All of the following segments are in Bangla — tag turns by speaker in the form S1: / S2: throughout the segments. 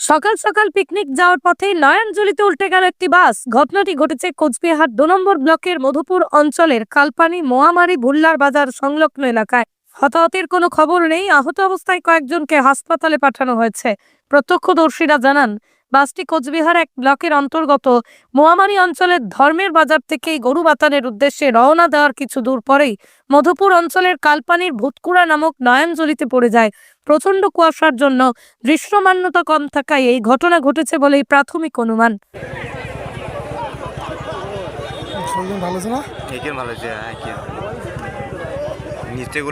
S1: সকাল সকাল পিকনিক যাওয়ার পথে নয়নজলিতে উল্টে গেল একটি বাস। ঘটনাটি ঘটেছে কোচবিহার দু নম্বর ব্লকের মধুপুর অঞ্চলের কালপানি মোয়ামারি ভুল্লার বাজার সংলগ্ন এলাকায়। হতাহতের কোনো খবর নেই। আহত অবস্থায় কয়েকজনকে হাসপাতালে পাঠানো হয়েছে। প্রত্যক্ষদর্শীরা জানান বাসটি কোচবিহার এক ব্লকের অন্তর্গত মোয়ামারি অঞ্চলের ধর্মের বাজার থেকে গরু বাতানের উদ্দেশ্যে রওনা দেওয়ার কিছু দূর পরেই মধুপুর অঞ্চলের কালপানির ভূতকুড়া নামক নয়নজলিতে পড়ে যায় প্রচণ্ড কুয়াশার জন্য দৃশ্যমান্যতা কম থাকায় এই ঘটনা ঘটেছে বলেই প্রাথমিক অনুমান।
S2: ভালো আছে না?
S3: ভালো হ্যাঁ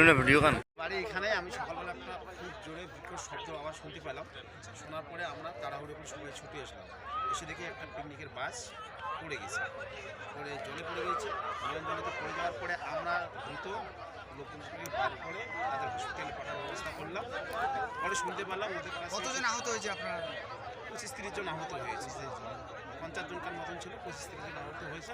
S3: না ভিডিও গান
S4: বাড়ি এখানে আমি সকালবেলা একটা খুব জোরে বিকট শব্দ আওয়াজ শুনতে পেলাম। শোনার পরে আমরা তাড়াহুড়ো করে সবাই ছুটে আসলাম। এসে দেখি একটা পিকনিকের বাস পড়ে গেছে। পড়ে জলে পড়ে গেছে। জলে জলেতে পড়ে যাওয়ার পরে আমরা দ্রুত লোকজনকে বার করে তাদের হসপিটালে পাঠানোর ব্যবস্থা করলাম। পরে শুনতে ওদের কাছে
S2: কতজন আহত হয়েছে আপনার?
S4: পঁচিশ তিরিশ জন আহত হয়েছে। পঞ্চাশ জনকার মতন ছিল পঁচিশ তিরিশ জন আহত হয়েছে।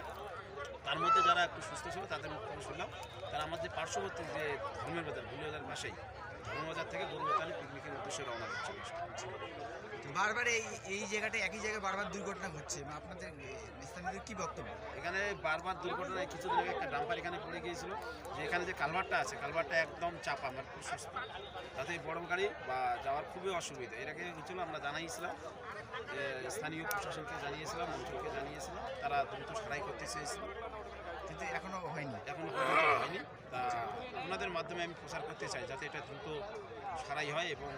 S4: তার মধ্যে যারা একটু সুস্থ ছিল তাদের মুখ শুনলাম। তারা আমাদের পার্শ্ববর্তী যে ধর্মের বাজার ভুলিয়াজার পাশেই ধর্মবাজার থেকে গরুবাজারে পিকনিকের উদ্দেশ্যে রওনা করছিল
S2: বারবার এই এই জায়গাটায় একই জায়গায় বারবার দুর্ঘটনা ঘটছে মানে আপনাদের স্থানীয়দের কি বক্তব্য?
S4: এখানে বারবার দুর্ঘটনায় কিছুদিন আগে একটা ডাম্পার এখানে পড়ে গিয়েছিল যে এখানে যে কালভারটা আছে কালভারটা একদম চাপা আমার খুব সুস্থ। তাতে বড় গাড়ি বা যাওয়ার খুবই অসুবিধা। এটাকে আগে হচ্ছিল আমরা জানাইছিলাম স্থানীয় প্রশাসনকে জানিয়েছিলাম অঞ্চলকে জানিয়েছিলাম তারা দ্রুত সারাই করতে চেয়েছিল।
S2: কিন্তু এখনও হয়নি।
S4: এখনও হয়নি। তা আপনাদের মাধ্যমে আমি প্রচার করতে চাই যাতে এটা দ্রুত সারাই হয় এবং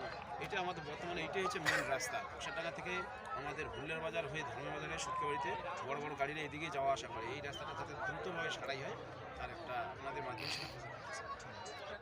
S4: এটা আমাদের বর্তমানে এটাই হচ্ছে মেন রাস্তা। টাকা থেকে আমাদের ভুল্লার বাজার হয়ে ধর্মবাজারে শুক্রবাড়িতে বড় বড় গাড়িরা এদিকে যাওয়া আসা করে। এই রাস্তাটা যাতে দ্রুতভাবে সারাই হয়, তার একটা আপনাদের মাধ্যমে সেটা প্রচার করতে চাই।